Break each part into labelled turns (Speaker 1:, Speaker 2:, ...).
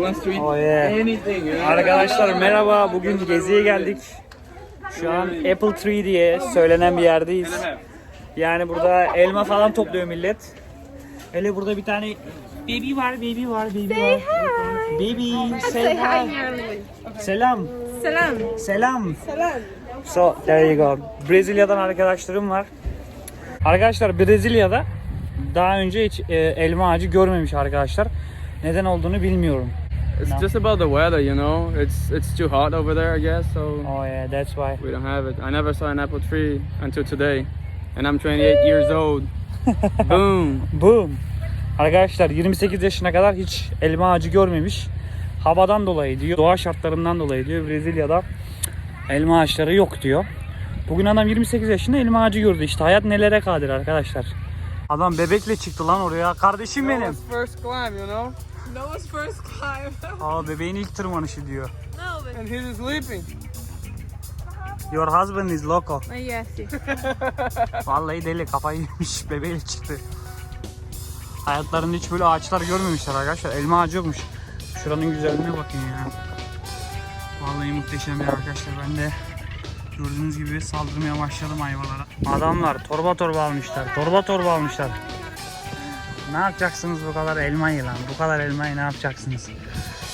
Speaker 1: wants to eat
Speaker 2: Oh, yeah.
Speaker 1: anything. you know?
Speaker 2: Arkadaşlar merhaba. Bugün geziye geldik. Şu an Apple Tree diye söylenen bir yerdeyiz. Yani burada elma falan topluyor millet. Hele burada bir tane baby var, baby var, baby var. Baby, say hi. Selam.
Speaker 3: Selam.
Speaker 2: Selam.
Speaker 3: Selam.
Speaker 2: So, there you go. Brezilya'dan arkadaşlarım var. Arkadaşlar Brezilya'da daha önce hiç e, elma ağacı görmemiş arkadaşlar. Neden olduğunu bilmiyorum.
Speaker 1: It's just about the weather, you know. It's it's too hot over there, I guess. So
Speaker 2: Oh yeah, that's why.
Speaker 1: we don't have it. I never saw an apple tree until today, and I'm 28 years old. Boom.
Speaker 2: Boom. Arkadaşlar 28 yaşına kadar hiç elma ağacı görmemiş. Havadan dolayı diyor, doğa şartlarından dolayı diyor Brezilya'da elma ağaçları yok diyor. Bugün adam 28 yaşında elma ağacı gördü işte. Hayat nelere kadir arkadaşlar. Adam bebekle çıktı lan oraya. Kardeşim benim.
Speaker 3: Noah's first climb.
Speaker 2: Aa bebeğin ilk tırmanışı diyor.
Speaker 3: no, but
Speaker 1: and he's sleeping.
Speaker 2: Your husband is loco.
Speaker 3: yes.
Speaker 2: Vallahi deli kafayı yemiş bebeğiyle çıktı. Hayatlarında hiç böyle ağaçlar görmemişler arkadaşlar. Elma ağacı yokmuş. Şuranın güzelliğine bakın ya. Vallahi muhteşem ya arkadaşlar. Ben de gördüğünüz gibi saldırmaya başladım ayvalara. Adamlar torba torba almışlar. Torba torba almışlar. Ne yapacaksınız bu kadar elmayı lan? Bu kadar elmayı ne yapacaksınız?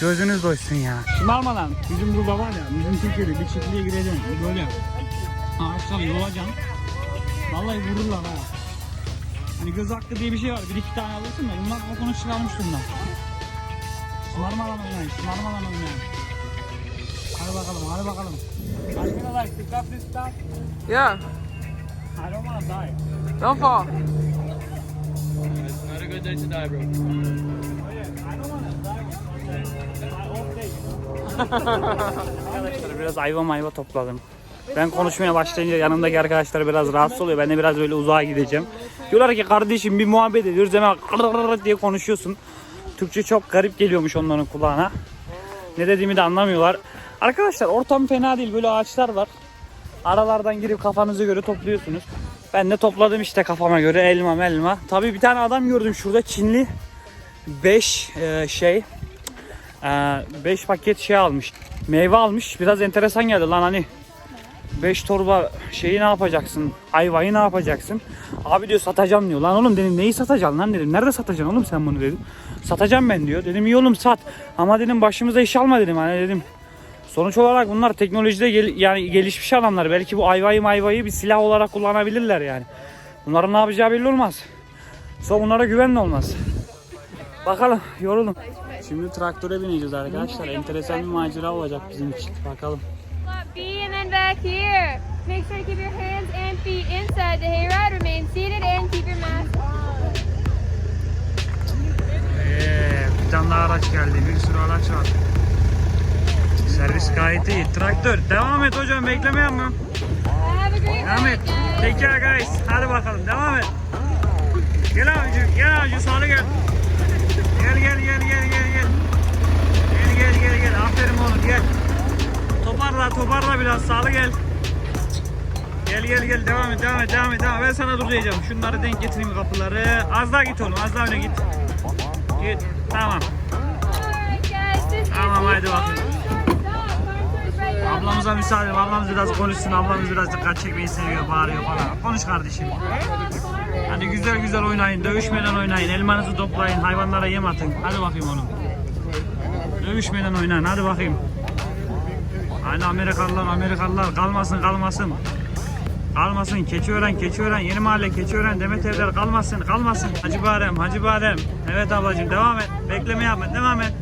Speaker 2: Gözünüz doysun ya. Şımarma lan. Bizim burada var ya, bizim Türkiye'de bir çiftliğe gireceksin. Böyle ağaçları yolacaksın. Vallahi vururlar ha. Hani göz hakkı diye bir şey var. Bir iki tane alırsın da bunlar kokunu çıkarmış bundan. Şımarmadan oynayın, şımarmadan oynayın. Hadi bakalım, hadi bakalım. Up this stuff.
Speaker 1: Yeah,
Speaker 2: I don't wanna die.
Speaker 1: don't fall. It's not a good day to die, bro.
Speaker 2: Arkadaşlar biraz ayva mayva topladım. Ben konuşmaya başlayınca yanımdaki arkadaşlar biraz rahatsız oluyor. Ben de biraz böyle uzağa gideceğim. Diyorlar ki kardeşim bir muhabbet ediyoruz hemen diye konuşuyorsun. Türkçe çok garip geliyormuş onların kulağına. Ne dediğimi de anlamıyorlar. Arkadaşlar ortam fena değil. Böyle ağaçlar var. Aralardan girip kafanıza göre topluyorsunuz. Ben de topladım işte kafama göre elma melma. Tabii bir tane adam gördüm şurada Çinli 5 şey 5 paket şey almış. Meyve almış. Biraz enteresan geldi lan hani 5 torba şeyi ne yapacaksın? Ayvayı ne yapacaksın? Abi diyor satacağım diyor. Lan oğlum dedim neyi satacaksın lan dedim. Nerede satacaksın oğlum sen bunu dedim. Satacağım ben diyor. Dedim iyi oğlum sat. Ama dedim başımıza iş alma dedim. Hani dedim Sonuç olarak bunlar teknolojide gel- yani gelişmiş adamlar. Belki bu ayvayı mayvayı bir silah olarak kullanabilirler yani. Bunların ne yapacağı belli olmaz. Sonra bunlara güven de olmaz. Bakalım yoruldum. Şimdi traktöre bineceğiz arkadaşlar. Enteresan bir macera olacak bizim için. Bakalım.
Speaker 4: B and then back here. Make sure to keep your hands and feet inside the hayride. Remain seated and keep your mask on.
Speaker 2: Ee, bir tane daha araç geldi. Bir sürü araç var. Servis gayet iyi. Traktör. Devam et hocam. Bekleme yapma. Devam et. Take care guys. Hadi bakalım. Devam et. Gel abicim. Gel abicim. Sağlı gel. Gel gel gel gel gel gel. Gel gel gel gel. Aferin oğlum gel. Toparla toparla biraz. Sağlı gel. Gel gel gel. Devam et devam et devam et. Devam. et. Ben sana dur diyeceğim. Şunları denk getireyim kapıları. Az daha git oğlum. Az daha öne git. Git. Tamam. Tamam,
Speaker 4: the
Speaker 2: haydi Ablamıza müsaade. Ablamız biraz konuşsun. Ablamız biraz dikkat çekmeyi seviyor. Bağırıyor falan. Konuş kardeşim. Hadi güzel güzel oynayın. Dövüşmeden oynayın. Elmanızı toplayın. Hayvanlara yem atın. Hadi bakayım oğlum. Dövüşmeden oynayın. Hadi bakayım. Hadi Amerikalılar Amerikalılar kalmasın kalmasın. Kalmasın. Keçiören Keçiören Yeni Mahalle Keçiören Demet Evler kalmasın kalmasın. Hacı Badem Hacı Badem. Evet ablacığım devam et. Bekleme yapma devam et.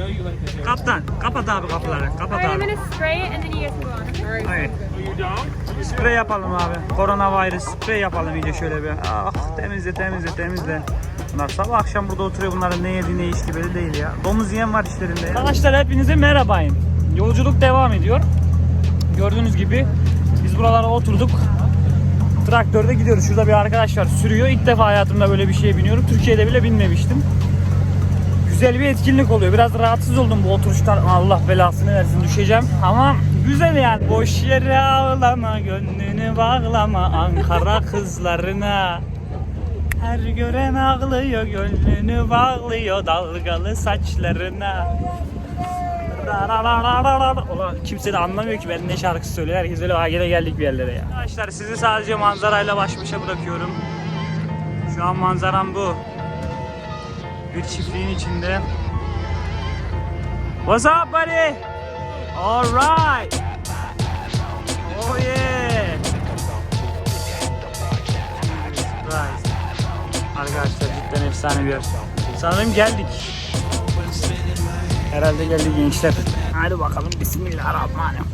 Speaker 1: Know you like the
Speaker 2: Kaptan kapat abi kapıları. Kapat
Speaker 4: Alright, I'm
Speaker 2: abi.
Speaker 4: gonna spray it and then you guys can go on. okay?
Speaker 2: Sprey yapalım abi. Koronavirüs sprey yapalım iyice şöyle bir. Ah temizle temizle temizle. Bunlar sabah akşam burada oturuyor bunların ne yedi ne içti belli değil ya. Domuz yiyen var işlerinde ya. Arkadaşlar hepinize merhabayım. Yolculuk devam ediyor. Gördüğünüz gibi biz buralara oturduk. Traktörde gidiyoruz. Şurada bir arkadaş var sürüyor. İlk defa hayatımda böyle bir şeye biniyorum. Türkiye'de bile binmemiştim. Güzel bir etkinlik oluyor. Biraz rahatsız oldum bu oturuştan. Allah belasını versin düşeceğim. Ama güzel yani. Boş yere ağlama, gönlünü bağlama Ankara kızlarına. Her gören ağlıyor, gönlünü bağlıyor dalgalı saçlarına. Ulan kimse de anlamıyor ki ben ne şarkı söylüyor. Herkes öyle "Aa, gene geldik bir yerlere ya. Arkadaşlar sizi sadece manzarayla baş başa bırakıyorum. Şu an manzaram bu. Bir çiftliğin içinde. What's up buddy? Alright. Oh yeah. Surprise. Arkadaşlar cidden efsane bir yer. Sanırım geldik. Herhalde geldik gençler. Hadi bakalım Bismillahirrahmanirrahim.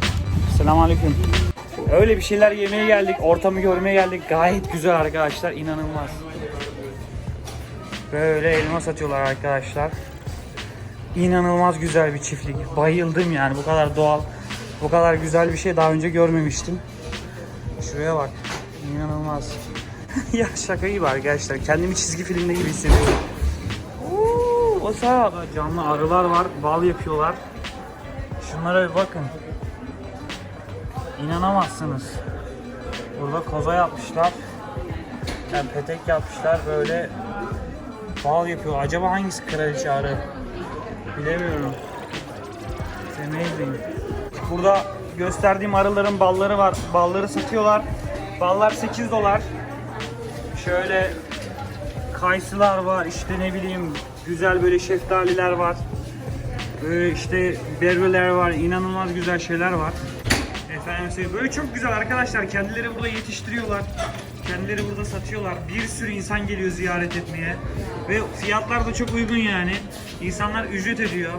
Speaker 2: Selamünaleyküm. Öyle bir şeyler yemeye geldik, ortamı görmeye geldik. Gayet güzel arkadaşlar, inanılmaz. Böyle elma satıyorlar arkadaşlar. İnanılmaz güzel bir çiftlik. Bayıldım yani bu kadar doğal, bu kadar güzel bir şey daha önce görmemiştim. Şuraya bak. İnanılmaz. ya şaka gibi arkadaşlar. Kendimi çizgi filmde gibi hissediyorum. Oo, what's? Canlı arılar var. Bal yapıyorlar. Şunlara bir bakın. İnanamazsınız. Burada koza yapmışlar. Yani petek yapmışlar böyle bal yapıyor. Acaba hangisi kraliçe arı? Bilemiyorum. It's amazing. Burada gösterdiğim arıların balları var. Balları satıyorlar. Ballar 8 dolar. Şöyle kayısılar var. işte ne bileyim güzel böyle şeftaliler var. Böyle işte berbeler var. inanılmaz güzel şeyler var. Efendim böyle çok güzel arkadaşlar. Kendileri burada yetiştiriyorlar. Kendileri burada satıyorlar. Bir sürü insan geliyor ziyaret etmeye. Ve fiyatlar da çok uygun yani. İnsanlar ücret ediyor.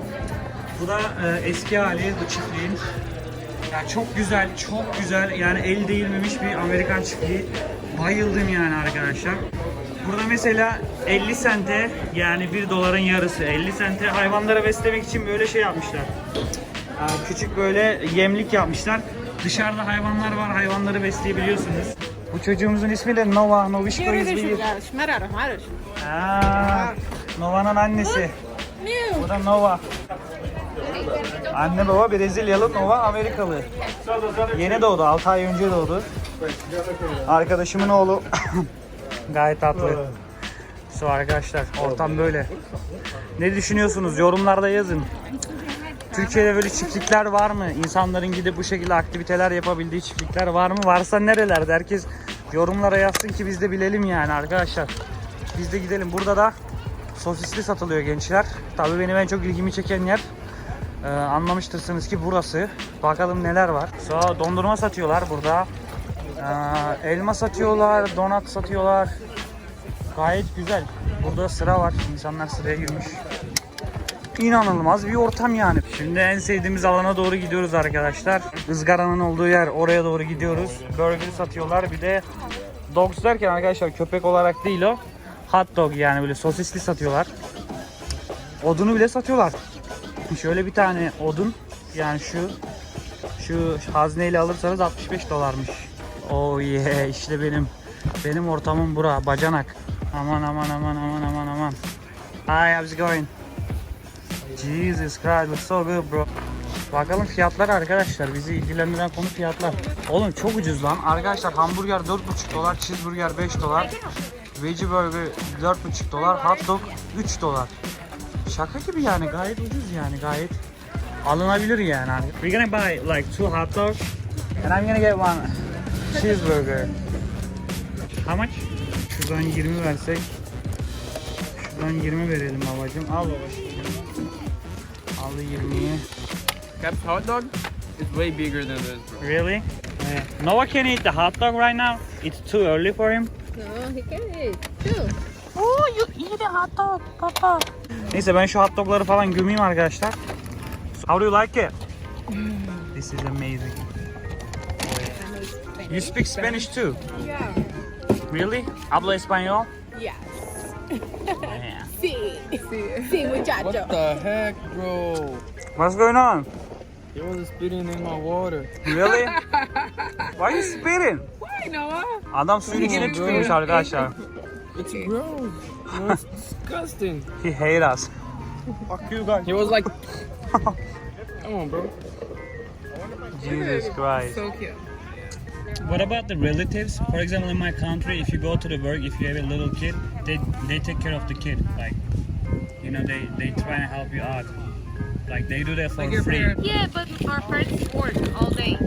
Speaker 2: Bu da e, eski hali bu çiftliğin. Ya çok güzel, çok güzel. Yani el değilmemiş bir Amerikan çiftliği. Bayıldım yani arkadaşlar. Burada mesela 50 sente yani 1 doların yarısı 50 sente hayvanları beslemek için böyle şey yapmışlar. Küçük böyle yemlik yapmışlar. Dışarıda hayvanlar var, hayvanları besleyebiliyorsunuz. Bu çocuğumuzun ismi de Nova, Novişko izleyi. Aa, Nova'nın annesi. Bu da Nova. Anne baba Brezilyalı, Nova Amerikalı. Yeni doğdu, 6 ay önce doğdu. Arkadaşımın oğlu. Gayet tatlı. So arkadaşlar, ortam böyle. Ne düşünüyorsunuz? Yorumlarda yazın. Türkiye'de böyle çiftlikler var mı? İnsanların gidip bu şekilde aktiviteler yapabildiği çiftlikler var mı? Varsa nerelerde? Herkes yorumlara yazsın ki biz de bilelim yani arkadaşlar. Biz de gidelim. Burada da sosisli satılıyor gençler. Tabii benim en çok ilgimi çeken yer ee, anlamıştırsınız ki burası. Bakalım neler var. So, dondurma satıyorlar burada. Ee, elma satıyorlar, donat satıyorlar. Gayet güzel. Burada sıra var. İnsanlar sıraya girmiş. İnanılmaz bir ortam yani. Şimdi en sevdiğimiz alana doğru gidiyoruz arkadaşlar. Izgaranın olduğu yer oraya doğru gidiyoruz. Burger satıyorlar. Bir de dogs derken arkadaşlar köpek olarak değil o. Hot dog yani böyle sosisli satıyorlar. Odunu bile satıyorlar. Şöyle bir tane odun yani şu şu hazneyle alırsanız 65 dolarmış. Oh yeah işte benim benim ortamım bura bacanak. Aman aman aman aman aman aman. Hi how's it going? Jesus Christ so good bro. Bakalım fiyatlar arkadaşlar. Bizi ilgilendiren konu fiyatlar. Oğlum çok ucuz lan. Arkadaşlar hamburger 4,5 dolar, cheeseburger 5 dolar, veggie burger 4,5 dolar, hot dog 3 dolar. Şaka gibi yani gayet ucuz yani gayet alınabilir yani. We're gonna buy like two hot dogs and I'm gonna get one cheeseburger. How much? Şuradan 20 versek. Şuradan 20 verelim babacım. Al babacım. Al 20'yi.
Speaker 1: Cap's hot dog is way bigger than this, bro.
Speaker 2: Really? Yeah. Noah can eat the hot dog right now. It's too early for him.
Speaker 3: No, he can eat too.
Speaker 2: Oh, you eat a hot dog, papa. Neyse ben şu hot dogları falan gömeyim arkadaşlar. How do you like it? This is amazing. You speak Spanish too?
Speaker 3: Yeah.
Speaker 2: Really? Habla español?
Speaker 3: Yes.
Speaker 2: Yeah.
Speaker 3: Sí. Sí, muchacho.
Speaker 1: What the heck, bro?
Speaker 2: What's going on?
Speaker 1: He was spitting in my water.
Speaker 2: Really? Why are you spitting?
Speaker 3: Why, Noah?
Speaker 2: Adam suyun içine tükürmüş arkadaşlar.
Speaker 1: It's gross. No, it's disgusting.
Speaker 2: He hate us. Fuck you guys.
Speaker 1: He was like, come on, bro.
Speaker 2: Jesus Christ.
Speaker 3: So cute.
Speaker 2: What about the relatives? For example, in my country, if you go to the work, if you have a little kid, they they take care of the kid. Like, you know, they they try and help you out. Like they do that for
Speaker 5: Like
Speaker 2: free.
Speaker 5: parents.
Speaker 3: Yeah, but our parents work all day.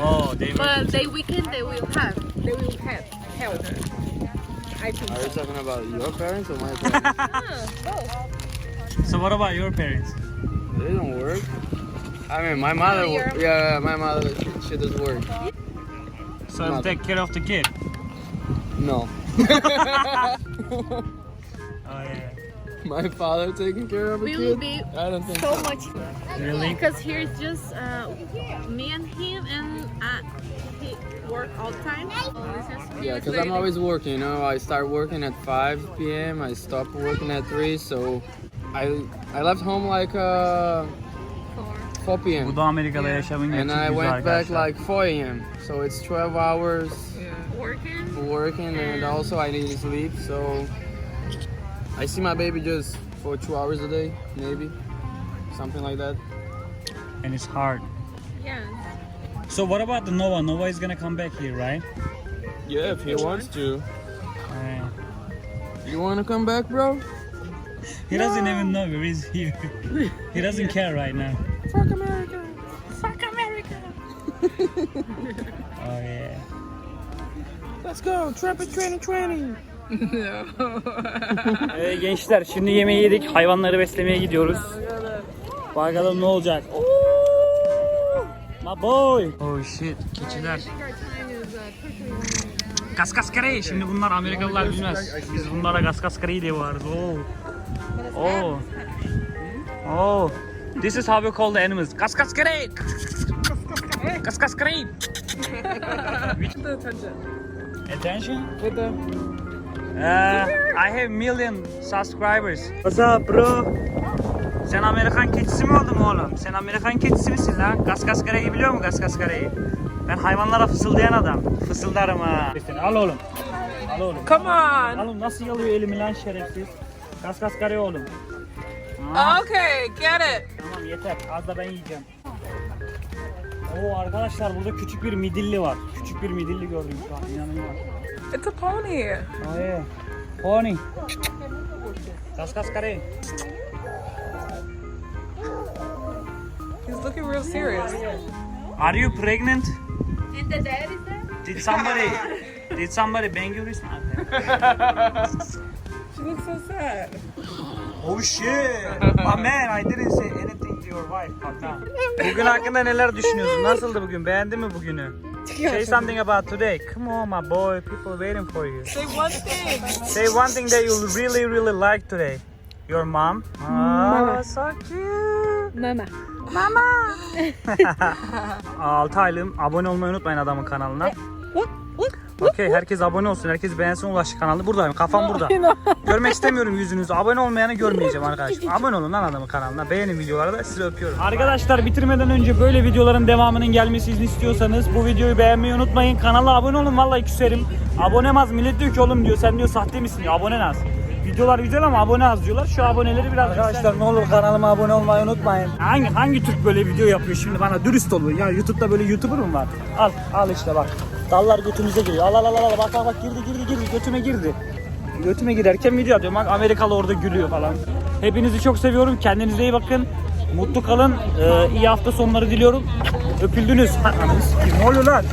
Speaker 2: Oh, they.
Speaker 3: But they weekend they will have. They will have help. I think
Speaker 1: Are you
Speaker 3: so.
Speaker 1: talking about your parents or my parents?
Speaker 3: Both.
Speaker 2: So what about your parents?
Speaker 1: they don't work. I mean, my mother.
Speaker 3: Oh,
Speaker 1: wo-
Speaker 3: your-
Speaker 1: yeah, my mother. She, she does work.
Speaker 2: So you
Speaker 1: Mother.
Speaker 2: take care of the kid.
Speaker 1: No.
Speaker 2: Oh yeah.
Speaker 1: my father taking care of a
Speaker 3: We
Speaker 1: kid.
Speaker 3: will be
Speaker 1: I don't think
Speaker 3: so
Speaker 1: so.
Speaker 3: much
Speaker 2: Really?
Speaker 3: because here's just uh, me and him and uh, he work all the time. It's
Speaker 1: Yeah, because I'm always working. You know, I start working at 5 p.m. I stop working at 3. So I I left home like uh, 4 p.m.
Speaker 2: Bu da Amerika'da yaşamın
Speaker 1: and
Speaker 2: gerçek
Speaker 1: I went back like 4 a.m. So it's 12 hours
Speaker 3: working.
Speaker 1: working, and also I need to sleep. So I see my baby just for two hours a day, maybe something like that.
Speaker 2: And it's hard.
Speaker 3: Yeah.
Speaker 2: So what about the Nova? Nova is gonna come back here, right?
Speaker 1: Yeah, if he wants to.
Speaker 2: Yeah.
Speaker 1: You want to come back, bro?
Speaker 2: He doesn't even know where he's here. he doesn't care right now.
Speaker 1: Let's go, Trapper 2020.
Speaker 2: Ee, gençler şimdi yemeği yedik. Hayvanları beslemeye gidiyoruz. Bakalım ne olacak. My boy. Oh shit. Keçiler. Kaskaskari. Şimdi bunlar Amerikalılar bilmez. Biz bunlara kaskaskari diye bağırırız. Oo. Oh. Oh. This is how we call the animals. Kaskaskari. Kaskaskari. Attention? Uh, I have million subscribers. What's up bro? Sen Amerikan keçisi mi oldun oğlum? Sen Amerikan keçisi misin lan? Kaskaskarayı biliyor musun Kaskaskarayı? Ben hayvanlara fısıldayan adam. Fısıldarım ha. Al oğlum. Al oğlum.
Speaker 5: Come on.
Speaker 2: Al oğlum nasıl yalıyor elimi lan şerefsiz. Kaskaskarayı oğlum. Ha,
Speaker 5: Okay, get it.
Speaker 2: Tamam yeter. Az da ben yiyeceğim. Oo arkadaşlar burada küçük bir midilli var. Küçük bir midilli gördüm şu an. İnanılmaz.
Speaker 5: It's a pony.
Speaker 2: Oh yeah. Pony. Kaskaskarayı.
Speaker 5: He's looking real serious.
Speaker 2: Are you pregnant?
Speaker 3: And the dad is there?
Speaker 2: Did somebody did somebody bang you recently?
Speaker 5: She looks so sad.
Speaker 2: Oh shit. My man, I didn't say anything your wife. Hatta. Bugün hakkında neler düşünüyorsun? Nasıldı bugün? Beğendin mi bugünü? Say something about today. Come on my boy, people waiting for you.
Speaker 5: Say one thing.
Speaker 2: Say one thing that you really really like today. Your mom. Oh, so cute.
Speaker 3: Mama.
Speaker 2: 6 aylığım. Abone olmayı unutmayın adamın kanalına. Okey herkes abone olsun. Herkes beğensin Ulaş kanalı. Buradayım. Kafam burada. Görmek istemiyorum yüzünüzü. Abone olmayanı görmeyeceğim arkadaşlar. Abone olun lan adamın kanalına. Beğenin videoları da sizi öpüyorum. Arkadaşlar bitirmeden önce böyle videoların devamının gelmesini istiyorsanız bu videoyu beğenmeyi unutmayın. Kanala abone olun vallahi küserim. Abone az millet diyor ki oğlum diyor sen diyor sahte misin diyor. Abone az. Videolar güzel ama abone az diyorlar. Şu aboneleri biraz Arkadaşlar ne olur kanalıma abone olmayı unutmayın. Hangi hangi Türk böyle video yapıyor şimdi bana dürüst olun. Ya YouTube'da böyle YouTuber mı var? Al al işte bak. Dallar götümüze giriyor. Al al al al bak bak bak girdi girdi girdi götüme girdi. Götüme girerken video atıyorum. Bak Amerikalı orada gülüyor falan. Hepinizi çok seviyorum. Kendinize iyi bakın. Mutlu kalın. Ee, iyi hafta sonları diliyorum. Öpüldünüz. Ne oluyor lan?